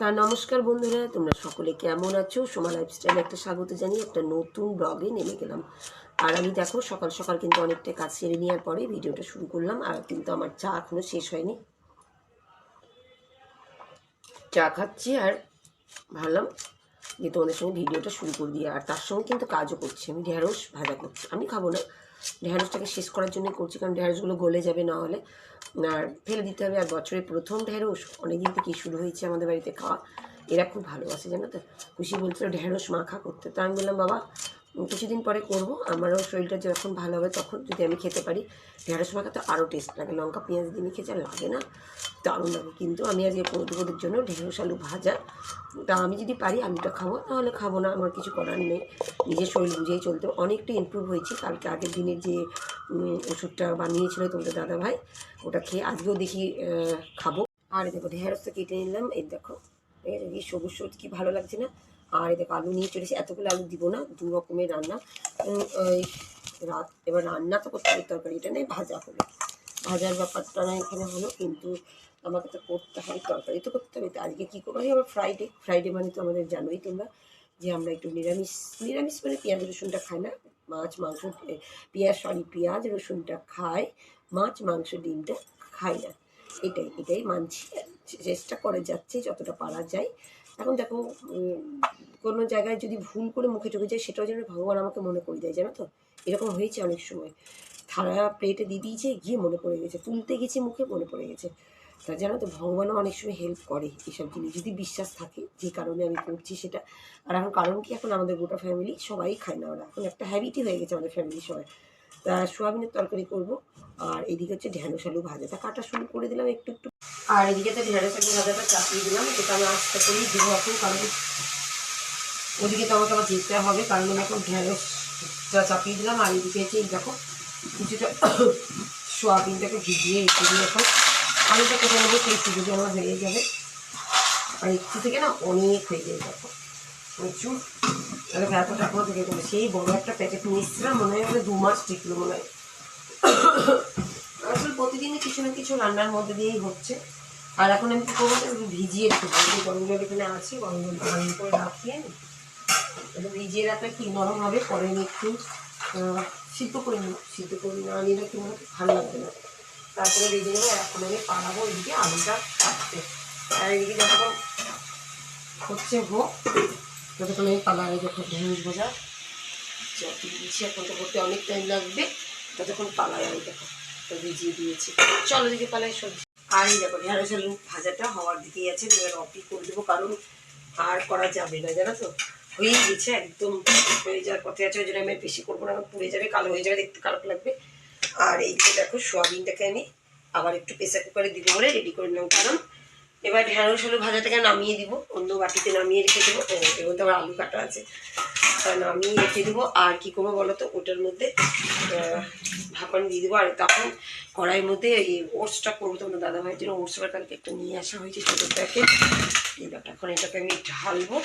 তা নমস্কার বন্ধুরা, তোমরা সকলে কেমন আছো? সোমা লাইফস্টাইলে একটা স্বাগত জানিয়ে একটা নতুন ব্লগে নেমে গেলাম। আর আমি দেখো, সকাল সকাল কিন্তু অনেকটা কাজ সেরে নেওয়ার পরে ভিডিওটা শুরু করলাম, আর কিন্তু আমার চা এখনও শেষ হয়নি। চা খাচ্ছি আর ভাবলাম যে তোমাদের সঙ্গে ভিডিওটা শুরু করে দিয়ে আর তার সঙ্গে কিন্তু কাজও করছি। আমি ঢেঁড়স ভাজা করছি। আমি খাব না ঢেঁড়সটাকে শেষ করার জন্য করছি, কারণ ঢেঁড়সগুলো গলে যাবে না হলে। আর ফেলে দিতে হবে, আর বছরের প্রথম ঢেঁড়স, অনেকদিন থেকেই শুরু হয়েছে আমাদের বাড়িতে খাওয়া। এরা খুব ভালোবাসে, জানো তো? খুশি বলছিল, ঢেঁড়স মাখা করতে। তো আমি বললাম, বাবা কিছুদিন পরে করব। আমারও শরীরটা যখন ভালো হবে তখন যদি আমি খেতে পারি। ঢেঁড়স মাখা তো আরও টেস্ট লাগে। লঙ্কা, পেঁয়াজ দিয়ে যা লাগে না। দারুণ লাগে। কিন্তু আমি আজকে পৌঁছবোদের জন্য ঢেঁড়স, আলু ভাজা। তা আমি যদি পারি আলুটা খাব তাহলে খাব না। আমার কিছু করার নেই। নিজের শরীর বুঝেই চলতে। অনেকটা ইমপ্রুভ হয়েছি। কালকে আগের দিনের যে ওষুধটা বানিয়েছিল তোমাদের দাদা ভাই ওটা খেয়ে আজকেও দেখি খাব। আর দেখো, ঢেঁড়সটা কেটে নিলাম। এই দেখো ঠিক আছে এই সবুজ সবুজ কি ভালো লাগছে না? আর দেখো আলু নিয়ে চলেছি। এতগুলো আলু দিব না, দু রকমের রান্না। রাত, এবার রান্না তো করতে হবে, তরকারি। এটা নেই ভাজা হলো ভাজার ব্যাপারটা না এখানে হলো, কিন্তু আমাকে তো করতে হয়, তরকারি তো করতে হবে। আজকে কী করব? আবার ফ্রাইডে ফ্রাইডে মানে তো আমাদের জানোই তোমরা যে আমরা একটু নিরামিষ। নিরামিষ মানে পেঁয়াজ রসুনটা খাই না, মাছ, মাংস পেঁয়াজ, সরি, পেঁয়াজ, রসুনটা খাই, মাছ, মাংস, ডিমটা খাই না। এটাই এটাই মানছি। চেষ্টা করে যাচ্ছে, যতটা পারা যায়। এখন দেখো কোনো জায়গায় যদি ভুল করে মুখে ঢুকে যায়, সেটাও যেন ভগবান আমাকে মনে করে দেয়, জানো তো? এরকম হয়েছে অনেক সময়। থালা প্লেটে দিয়ে দিয়েছে, গিয়ে মনে পড়ে গেছে, তুলতে গেছি মুখে, মনে পড়ে গেছে। তা জানো তো, ভগবানও অনেক সময় হেল্প করে এইসব জিনিস, যদি বিশ্বাস থাকে যে কারণে আমি করছি সেটা। আর এখন কারণ কি? এখন আমাদের গোটা ফ্যামিলি সবাই খায় না, ওরা। এখন একটা হ্যাবিটই হয়ে গেছে আমাদের ফ্যামিলি সবাই সোয়াবিনের তরকারি করব। আর এদিকে হচ্ছে ঢ্যাঁড়স আলু ভাজাটা কাটা শুরু করে দিলাম একটু একটু। আর এদিকে তো ঢ্যাঁড়স আলু ভাজাটা চাপিয়ে দিলাম। যেটা আমি আস্তে করেই দেবো এখন কারণ ওদিকে তো আমাকে আবার যেতে হবে। কারণ আমি এখন ঢ্যাঁড়সটা চাপিয়ে দিলাম। আর এদিকে হচ্ছে দেখো, কিছুটা সোয়াবিনটাকে ভিজিয়ে রেখে দিয়ে এখন। আলুটা কেটে নেব সেই সুযোগে আমার হয়ে যাবে। আর একটু থেকে না অনেক হয়ে যায় দেখো। প্রচুর। দেখো এতটা করে থেকে গেলো। সেই বড় একটা প্যাকেট নিয়ে এসেছিলাম, মনে হয় দু মাস টিকলো মনে হয়। আসলে প্রতিদিনই কিছু না কিছু রান্নার মধ্যে দিয়েই হচ্ছে। আর এখন আমি কী করব একটু ভিজিয়ে যে গরম জল এখানে আছে গরম জল ভালো করে রাখিয়ে একটু ভিজিয়ে রাখলে কি নরম হবে, পরে আমি একটু সিদ্ধ করে নেব। সিদ্ধ করে না নিলে কি মনে ভালো লাগবে না। তারপরে ভেজে নেব এখন আমি পালাবো, এদিকে আলুটা কাটতে। আর এদিকে যতক্ষণ হচ্ছে হোক যতক্ষণ আমি পালা এই যখন ঢেঁড়স ভাজা যত দিয়েছি এখন তো করতে অনেক টাইম লাগবে। ততক্ষণ পালায় আমি দেখো, তো ভিজিয়ে দিয়েছি। চলো দিকে পালাই সবজি আর এই দেখো, ঢেঁড়স আলু ভাজাটা হওয়ার দিকেই আছে এবার অপি করে দেবো, কারণ আর করা যাবে না, জানো তো? হয়েই গেছে, একদম হয়ে যাওয়ার পথে আছে, ওই জন্য আমি বেশি করব না পুড়ে যাবে, কালো হয়ে যাবে, দেখতে খারাপ লাগবে। আর এই দেখো, সোয়াবিনটাকে আমি আবার একটু প্রেসার কুকারে দিব বলে রেডি করে নিলাম, কারণ এবার ঢ্যাঁড়স আলু ভাজাটাকে নামিয়ে দিব। অন্য বাটিতে নামিয়ে রেখে দেবো। এবং মধ্যে আবার আলু কাটা আছে। তা নামিয়ে রেখে দেবো। আর কি করব বলো তো? ওটার মধ্যে ভাপান দিয়ে দেবো। আর তখন কড়াইয়ের মধ্যে এই ওটসটা করব। তোমার দাদা ভাইয়ের জন্য ওটসটা কালকে একটা নিয়ে আসা হয়েছে ছোটো প্যাকেট এবার এখন এটাকে আমি ঢালবো।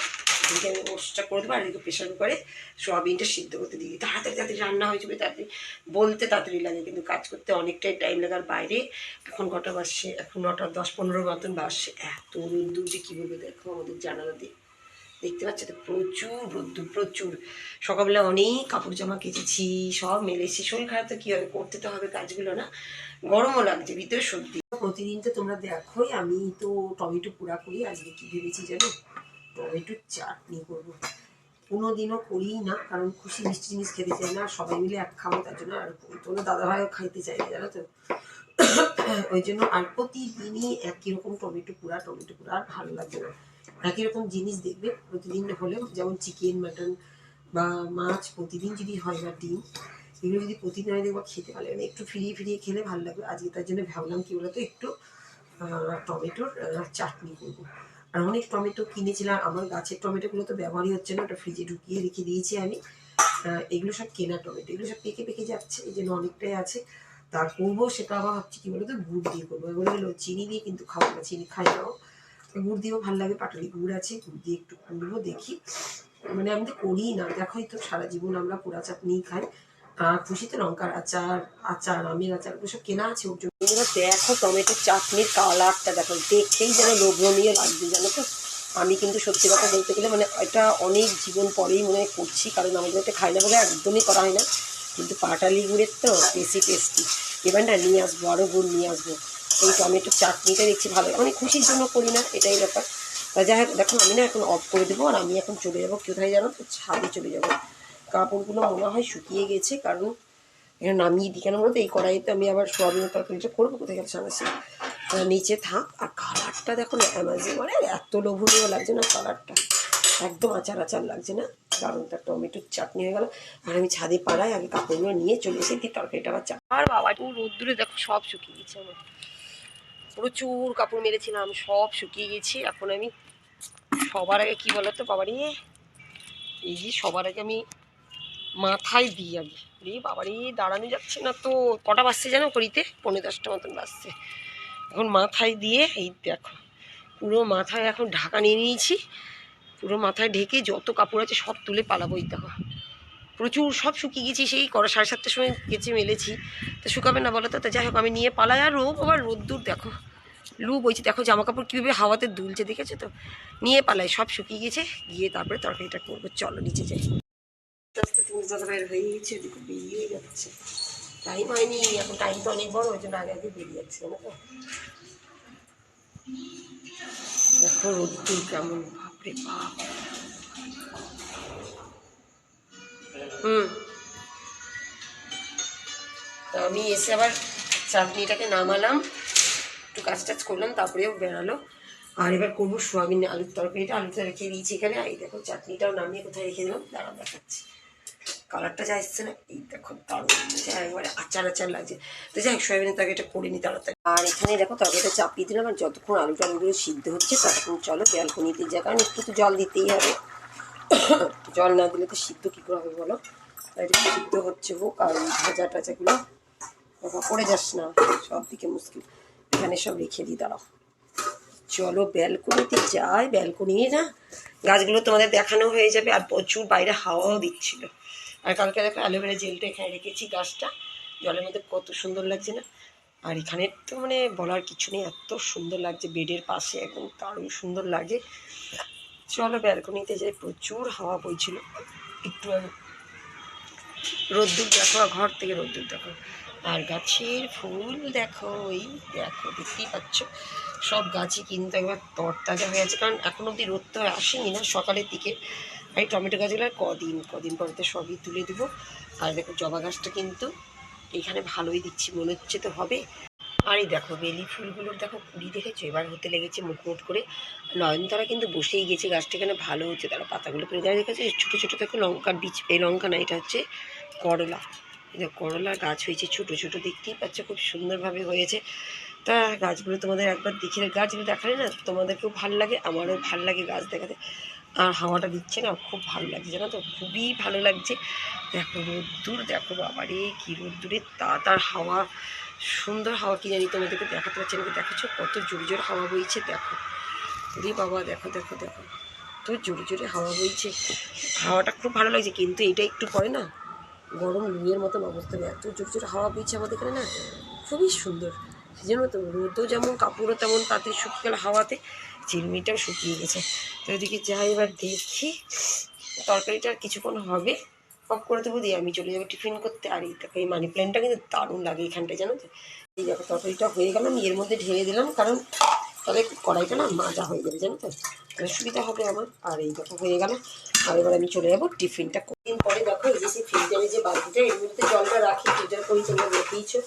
এদিকে আমি ওটসটা করে দেবো আর এদিকে প্রেশার কুকারে সোয়াবিনটা সিদ্ধ করতে দিই। তাড়াতাড়ি তাড়াতাড়ি রান্না হয়ে যাবে, তাড়াতাড়ি। বলতে তাড়াতাড়ি লাগে কিন্তু কাজ করতে অনেকটাই টাইম লাগে। আর বাইরে এখন কটা বাসছে এখন নটা, দশ পনেরো মতন বাসছে এত রোদ্দুর যে কী দেখো আমাদের জানালা দিয়ে। দেখতে পাচ্ছ তো প্রচুর রোদ্দুর, প্রচুর। সকালবেলা অনেক কাপড় জামা কেচেছি, সব মেলেছি। শরীর খারাপ তো কী হবে? করতে তো হবে কাজগুলো না। গরমও লাগছে, ভিতরে সত্যি প্রতিদিন তো তোমরা দেখোই, আমি তো টমেটো পোড়া করি, আজকে কি ভেবেছি জানো? টমেটোর চাটনি করব। কোনোদিনও করি না, কারণ খুশি মিষ্টি জিনিস খেতে চাই না সবাই মিলে এক খাব, তার জন্য আর তোমার দাদাভাইও খাইতে চাই না জানো তো? ওই জন্য আর প্রতিদিনই একই রকম টমেটো পোড়া টমেটো পোড়া আর ভালো লাগবে না। একই রকম জিনিস দেখবে প্রতিদিন হলেও, যেমন চিকেন, মাটন বা মাছ প্রতিদিন যদি হয় বা ডিম, এগুলো যদি প্রতিদিন হয় দেখব খেতে ভালো লাগে না। একটু ফিরিয়ে ফিরিয়ে খেলে ভালো লাগবে। আজকে তার জন্য ভাবলাম কি বলতো, একটু টমেটোর চাটনি করব। আর অনেক টমেটো কিনেছিলাম, আমার গাছের টমেটোগুলো তো ব্যবহারই হচ্ছে না, ওটা ফ্রিজে ঢুকিয়ে রেখে দিয়েছি আমি। এগুলো সব কেনা টমেটো, এগুলো সব পেকে পেকে যাচ্ছে, এই জন্য অনেকটাই আছে। তা করব সেটা আবার ভাবছি কি বলতো, গুড় দিয়ে করব। এগুলো হলো চিনি দিয়ে কিন্তু খাব না, চিনি খাই নাও গুড় দিয়েও ভালো লাগে, পাটালি গুড় আছে, গুড় দিয়ে একটু করব, দেখি। মানে আমি তো করি না, দেখোই তো সারা জীবন আমরা পোড়া চাটনিই খাই। খুশিতে লঙ্কার আচার আচার, আমের আচার, ওগুলো সব কেনা আছে, ওর এবার দেখো টমেটোর চাটনির কালারটা, দেখো দেখতেই যেন লোভনীয় লাগবে জানো তো? আমি কিন্তু সত্যি কথা বলতে গেলে মানে এটা অনেক জীবন পরেই মনে করছি, কারণ আমাদের এটা খাই না বলে একদমই করা হয় না। কিন্তু পাটালি গুড়ের তো, বেশি টেস্টি এবার না, নিয়ে আসব আরও গুড় নিয়ে আসব। এই টমেটোর চাটনিটা দেখছি ভালো মানে খুশির জন্য করি না, এটাই ব্যাপার। তা যাই হোক, দেখো, আমি না এখন অফ করে দেবো, আর আমি এখন চলে যাব। কোথায় জানো তো? ছাদে চলে যাব। কাপড়গুলো মনে হয় শুকিয়ে গেছে, কারণ এটা নামিয়ে দিই কেন বলতো এই কড়াইতে আমি আবার সোয়াবিনের তরকারিটা করব, কোথায় গেছে সামনে নিচে থাক, আর কালারটা দেখো না অ্যামাজন মানে এত লোভনীয় লাগছে না কালারটা। একদম আচার আচার লাগছে না? কারণ তার টমেটোর চাটনি হয়ে গেল। আর আমি ছাদে পাড়ায় আগে কাপড়গুলো নিয়ে চলে এসে দিয়ে তরকারিটা আবার চা আর বাবা রোদ্দুরে দেখো সব শুকিয়ে গেছে আমার। প্রচুর কাপড় মেরেছিলাম, সব শুকিয়ে গেছি। এখন আমি সবার আগে কী বলতো বাবারি এই যে সবার আগে আমি মাথায় দিই আগে রে বাবারি, দাঁড়ানো যাচ্ছে না তো। কটা বাজছে জানো করিতে পনেরো দশটা মতন বাজছে। এখন মাথায় দিয়ে, এই দেখো, পুরো মাথায় এখন ঢাকা নিয়ে নিয়েছি। পুরো মাথায় ঢেকে যত কাপড় আছে সব তুলে পালাবো এই দেখো। প্রচুর সব শুকিয়ে গেছি, সেই করা সাড়ে সাতটার সময় গেছে মেলেছি। তো শুকাবে না বলো তো? তা যাই হোক, আমি নিয়ে পালাই। আর রোগ আবার রোদ্দুর, দেখো। লু বইছে দেখো জামা কাপড় কীভাবে হাওয়াতে দুলছে, দেখেছ তো? নিয়ে পালাই, সব শুকিয়ে গেছে। গিয়ে তারপরে তরকারিটা করব। চলো, নিচে যাই। আস্তে আস্তে তুমি দাদা বাইর হয়ে গেছে ওদিকে বেরিয়ে যাচ্ছে টাইম হয়নি এখন টাইম তো অনেক বড় ওই জন্য আগে আগে বেরিয়ে যাচ্ছে জানো তো দেখো রোদ্দুর কেমন বাপরে বাপ হুম তা আমি এসে আবার চাটনিটাকে নামালাম একটু কাজ টাজ করলাম তারপরেও বেড়ালো আর এবার করব সোয়াবিন আলুর তরকারিটা আলুটা রেখে দিয়েছি এখানে এই দেখো চাটনিটাও নামিয়ে কোথায় রেখে দিলাম দাঁড়া দেখাচ্ছি কালারটা যা এসছে না, এই দেখো দারুণ একবারে আচার আচার লাগছে। তো যাই হোক, সোয়াবিনের তরকারিটা করে নি তাড়াতাড়ি। আর এখানে দেখো তরকারিটা চাপিয়ে দিলাম, আর যতক্ষণ আলু আলুগুলো সিদ্ধ হচ্ছে ততক্ষণ চলো ব্যালকনিতে যা কারণ একটু তো জল দিতেই হবে। জল না দিলে তো সিদ্ধ কী করে হবে বলো? একটু সিদ্ধ হচ্ছে হোক, আর ভাজা টাজাগুলো পড়ে যাস না, সব দিকে মুশকিল। এখানে সব রেখে দিই, দাঁড়াও। চলো ব্যালকনিতে যাই ব্যালকনি না গাছগুলো তোমাদের দেখানো হয়ে যাবে, আর প্রচুর বাইরে হাওয়াও দিচ্ছিল। আর কালকে দেখো অ্যালোভেরা জেলটা এখানে রেখেছি গাছটা। জলের মধ্যে কত সুন্দর লাগছে না? আর এখানে তো মানে বলার কিছু নেই, এত সুন্দর লাগছে বেডের পাশে একদম দারুণ সুন্দর লাগে। চলো ব্যালকনিতে যাই, প্রচুর হাওয়া বইছিল। একটু রোদ্দুর দেখো ঘর থেকে রোদ্দুর দেখো। আর গাছের ফুল দেখো ওই দেখো, দেখতেই পাচ্ছ। সব গাছই কিন্তু একবার তরতাজা হয়ে আছে, কারণ এখন অবধি রোদ তো আসেনি না সকালের দিকে। এই টমেটো গাছগুলো কদিন কদিন পরে তো সবই তুলে দেবো। আর দেখো জবা গাছটা কিন্তু এখানে ভালোই দিচ্ছি, মনে হচ্ছে তো হবে। আর এই দেখো বেলি ফুলগুলোর দেখো কুড়ি দেখেছ? এবার হতে লেগেছে মুটমুট করে। নয়নতারা কিন্তু বসেই গেছে, গাছটা এখানে ভালো হচ্ছে। তারা পাতাগুলো পেরে দেওয়া দেখেছে? ছোটো ছোটো দেখো লঙ্কার বীজ, এই লঙ্কা না, এটা হচ্ছে করলা। এটা করলার গাছ হয়েছে ছোটো ছোটো, দেখতেই পাচ্ছ, খুব সুন্দরভাবে হয়েছে। তা গাছগুলো তোমাদের একবার দেখে গাছগুলো দেখালে না তোমাদেরকেও ভালো লাগে, আমারও ভালো লাগে গাছ দেখাতে। আর হাওয়াটা দিচ্ছে না, খুব ভালো লাগছে, জানো তো? খুবই ভালো লাগছে। দেখো রোদ্দুর, দেখো বাবারে কী রোদ্দুরে তা তার হাওয়া, সুন্দর হাওয়া, কি জানি তোমাদেরকে দেখাতে পারছি না দেখেছ কত জোরে জোরে হাওয়া বইছে, দেখো। রে বাবা, দেখো দেখো দেখো তো জোরে জোরে হাওয়া বইছে। হাওয়াটা খুব ভালো লাগছে, কিন্তু এটা একটু পরে না, গরম লুয়ের মতন অবস্থা, এত জোরে জোরে হাওয়া বইছে আমাদের এখানে না, খুবই সুন্দর। সেই জন্য তো, রোদও যেমন, কাপড়ও তেমন, তাতে শুকিয়ে হাওয়াতে। চিরমিটাও শুকিয়ে গেছে। তো ওইদিকে যাই এবার দেখি, তরকারিটা আর কিছুক্ষণ হবে। অফ করে দেবো, দিয়ে আমি চলে যাব টিফিন করতে। আর এই এই মানি প্ল্যান্টটা কিন্তু দারুণ লাগে এখানটায়, জানো তো? এই দেখো, তরকারিটা হয়ে গেল, আমি এর মধ্যে ঢেলে দিলাম, কারণ তাহলে কড়াইটা না মাজা হয়ে যাবে, জানো তো? তাহলে সুবিধা হবে আমার। আর এই দেখো, হয়ে গেল। আর এবার আমি চলে যাব টিফিনটা দিন পরে দেখো, এই যে সেই ফ্রিজারে যে বালতিটা, এর মধ্যে জলটা রাখি ফ্রিজার করি, তোমরা দেখেইছো।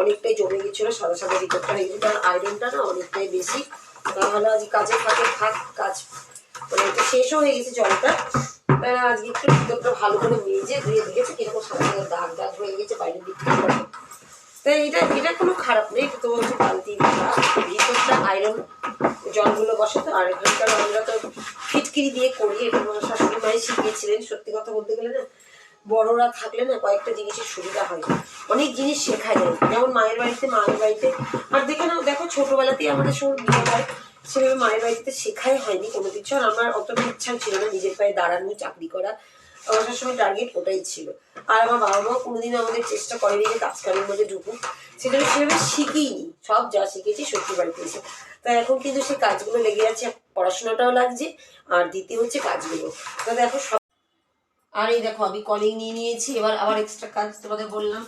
অনেকটাই জমে গেছিল, সাদা সাদা ভিতরটা হয়ে গেছে কারণ আয়রনটা না অনেকটাই বেশি তাহলে আজ কাজে ফাঁকে থাক, কাজ মানে এটা শেষও হয়ে গেছে জলটা। আজকে একটু ভিতরটা ভালো করে মেজে ধুয়ে দিয়েছে, কীরকম সাদা সাদা দাগ দাগ হয়ে গেছে বাইরের দিকটা তাই এটা এটা কোনো খারাপ নেই তো হচ্ছে বালতি ভিতরটা আয়রন জলগুলো বসে তো আর এখানকার আমরা তো ফিটকিরি দিয়ে করি, এটা আমার শাশুড়ি মাই শিখিয়েছিলেন, সত্যি কথা বলতে গেলে না। বড়রা থাকলে না কয়েকটা জিনিসের সুবিধা হয়। অনেক জিনিস শেখা যায়। যেমন মায়ের বাড়িতে মায়ের বাড়িতে। আর দেখে নাও, দেখো ছোটবেলাতেই আমাদের সব বিয়ে হয়। সেভাবে মায়ের বাড়িতে শেখাই হয়নি কোনো কিছু। আর আমার অতটা ইচ্ছাও ছিল না নিজের পায়ে দাঁড়ানো চাকরি করা। আমার সবসময় টার্গেট ওটাই ছিল। আর আমার বাবা মাও কোনোদিন আমাদের চেষ্টা করেনি যে কাজ কামের মধ্যে ঢুকুক। সেজন্য সেভাবে শিখিনি। সব যা শিখেছি শ্বশুর বাড়িতে এসে। তা এখন কিন্তু সেই কাজগুলো লেগে আছে। পড়াশোনাটাও লাগছে। আর দ্বিতীয় হচ্ছে কাজগুলো। তো দেখো আর এই দেখো আমি কলিং নিয়ে নিয়েছি, এবার আবার এক্সট্রা কাজ তোমাদের বললাম।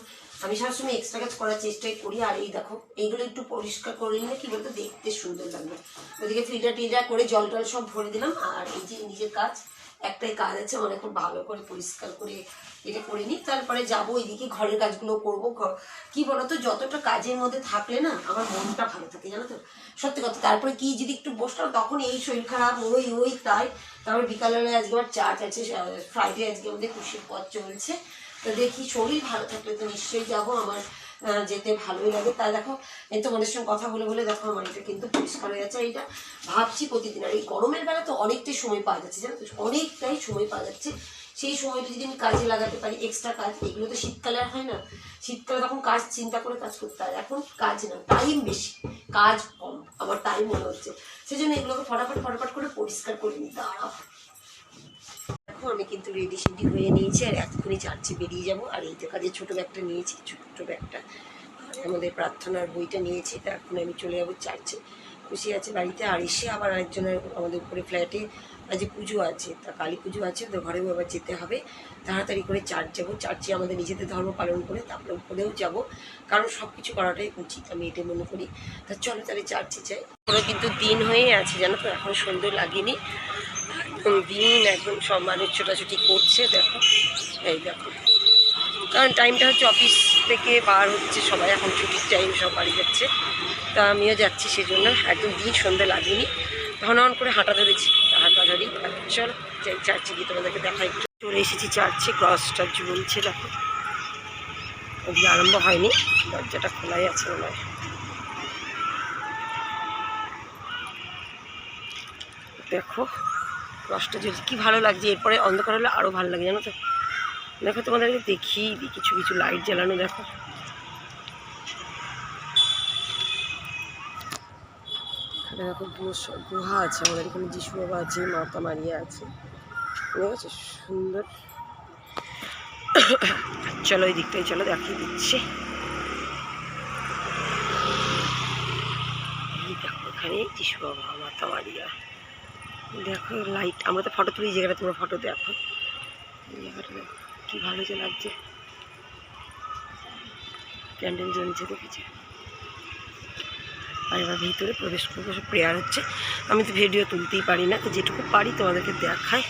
আমি সবসময় এক্সট্রা কাজ করার চেষ্টাই করি, আর এই দেখো, এইগুলো একটু পরিষ্কার করে নিলে কি বলতো, দেখতে সুন্দর লাগবে। ওদিকে ফিল্টার টিল্টার করে জল টল সব ভরে দিলাম, আর এই যে নিজের কাজ একটাই কাজ আছে অনেক ভালো করে পরিষ্কার করে এটা করে নিই তারপরে যাব এইদিকে ঘরের কাজগুলো করব। কি বলতো, যতটা কাজের মধ্যে থাকলে না আমার মনটা ভালো থাকে, জানো তো? সত্যি কথা, তারপরে কি যদি একটু বসলাম, তখন এই শরীর খারাপ, ওই ওই, তাই। তারপরে বিকালবেলা আজকে আমার চার্চ আছে ফ্রাইডে আজকে আমাদের খুশির পথ চলছে। তো দেখি, শরীর ভালো থাকলে তো নিশ্চয়ই যাব, আমার যেতে ভালোই লাগে। তা দেখো, এই তোমাদের সঙ্গে কথা বলে বলে দেখো আমার এটা কিন্তু পরিষ্কার হয়ে যাচ্ছে। এটা ভাবছি প্রতিদিন, আর এই গরমের বেলা তো অনেকটাই সময় পাওয়া যাচ্ছে, জানো তো? অনেকটাই সময় পাওয়া যাচ্ছে। সেই সময়টা যদি আমি কাজে লাগাতে পারি এক্সট্রা কাজ, এগুলো তো শীতকালে আর হয় না। শীতকালে তখন কাজ, চিন্তা করে কাজ করতে হয়। এখন কাজ না টাইম বেশি, কাজ কম। আমার টাইম মনে হচ্ছে। সেই জন্য এগুলোকে ফটাফট ফটাফট করে পরিষ্কার করে নিতে দাঁড়াও দেখো আমি কিন্তু রেডি সেডি হয়ে নিয়েছি, আর এতক্ষণই চার্চে বেরিয়ে যাব। আর এই কাজে ছোটো ব্যাগটা নিয়েছি, ছোট্ট ব্যাগটা। আমাদের প্রার্থনার বইটা নিয়েছি, তা এখন আমি চলে যাব চার্চে খুশি আছে বাড়িতে, আর এসে আবার আরেকজনের আমাদের উপরে ফ্ল্যাটে আজ পুজো আছে, তা কালী পুজো আছে, তো ঘরেও আবার যেতে হবে। তাড়াতাড়ি করে চার্চ যাব। চার্চে আমাদের নিজেদের ধর্ম পালন করে তারপরে উপরেও যাব। কারণ সব কিছু করাটাই উচিত, আমি এটা মনে করি। তা চলো তাহলে চার্চে যাই। পুরো কিন্তু দিন হয়ে আছে, জানো তো? এখন সুন্দর লাগেনি। একদম দিন, একদম সব মানুষ ছোটাছুটি করছে, দেখো। এই দেখো। কারণ টাইমটা হচ্ছে অফিস থেকে বার হচ্ছে সবাই, এখন ছুটির টাইম সব বাড়ি যাচ্ছে। তা আমিও যাচ্ছি সেজন্য, একদম দিন সন্ধে লাগেনি। ঘন করে হাঁটা ধরেছি, হাঁটা ধরি। চল চার্চে গিয়ে তোমাদেরকে দেখাই। একটু চলে এসেছি চার্চে ক্রসটা ঝুলছে, দেখো। ওদিকে আরম্ভ হয়নি, দরজাটা খোলাই আছে মনে হয়। দেখো ক্রসটা ঝুলছে কি ভালো লাগছে? এরপরে অন্ধকার হলে আরও ভালো লাগে, জানো তো? দেখো, তোমাদেরকে দেখি দিই, কিছু কিছু লাইট জ্বালানো, দেখো। দেখো গুহা- আছে, আমাদের এখানে যিশু বাবা আছে, মাতা মারিয়া আছে। আছে? সুন্দর। চলো, এই দিকটাই চলো, দেখিয়ে দিচ্ছি। এখানে যিশু বাবা, মাতা মারিয়া। দেখো লাইট আমরা তো ফটো তুলি জায়গাটা তোমরা ফটো দেখো। কি ভালো যে লাগছে। ক্যান্ডেল জ্বলছে দেখেছি। আর এবার ভিতরে প্রবেশ করব, সব প্রেয়ার হচ্ছে। আমি তো ভিডিও তুলতেই পারি না, তো যেটুকু পারি তোমাদেরকে দেখায়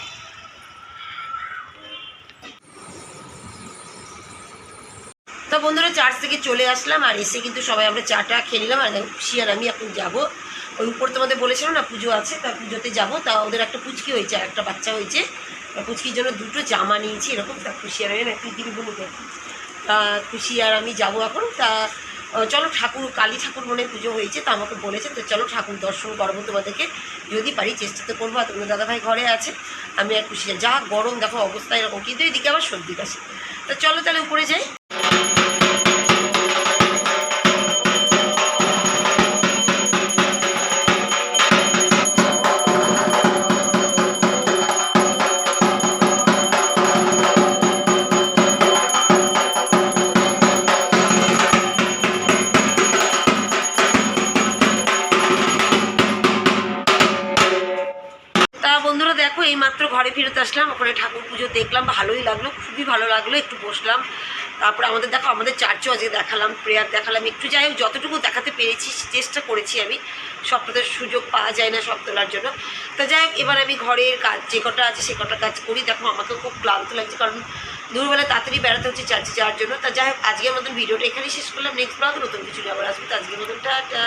তো বন্ধুরা চার্চ থেকে চলে আসলাম, আর এসে কিন্তু সবাই আমরা চাটা খেয়ে নিলাম, আর খুশি আর আমি এখন যাব। ওই উপর তোমাদের বলেছিলাম না, পুজো আছে, তা পুজোতে যাব। তা ওদের একটা পুচকি হয়েছে একটা বাচ্চা হয়েছে। পুচকির জন্য দুটো জামা নিয়েছি এরকম, তা খুশি আর না কিনবো না তা খুশি আর আমি যাব এখন। তা চলো ঠাকুর, কালী ঠাকুর মনে পুজো হয়েছে, তা আমাকে বলেছে, তো চলো ঠাকুর দর্শন করব তোমাদেরকে। যদি পারি চেষ্টা তো করব, আর তোমার দাদাভাই ঘরে আছে, আমি আর খুশি যা গরম, দেখো অবস্থা এরকম, কিন্তু এদিকে আবার সর্দি কাশি। তা চলো তাহলে উপরে যাই। বন্ধুরা দেখো, এই মাত্র ঘরে ফেরত আসলাম। ওখানে ঠাকুর পুজো দেখলাম, ভালোই লাগল, খুবই ভালো লাগল, একটু বসলাম। তারপরে আমাদের দেখো, আমাদের চার্চও আজকে দেখালাম প্রেয়ার দেখালাম। একটু যাই হোক, যতটুকু দেখাতে পেরেছি, চেষ্টা করেছি আমি। সবটাতে সুযোগ পাওয়া যায় না সব তোলার জন্য। তা যাই হোক, এবার আমি ঘরের কাজ, যে কটা আছে সে কটা কাজ করি। দেখো, আমাকেও খুব ক্লান্ত লাগছে, কারণ দুপুরবেলা তাড়াতাড়ি বেড়াতে হচ্ছে চার্চে যাওয়ার জন্য। তা যাই হোক, আজকের মতন ভিডিওটা এখানেই শেষ করলাম। নেক্সট ব্লগ নতুন কিছু আবার আসবে, তো আজকের মতন টাটা।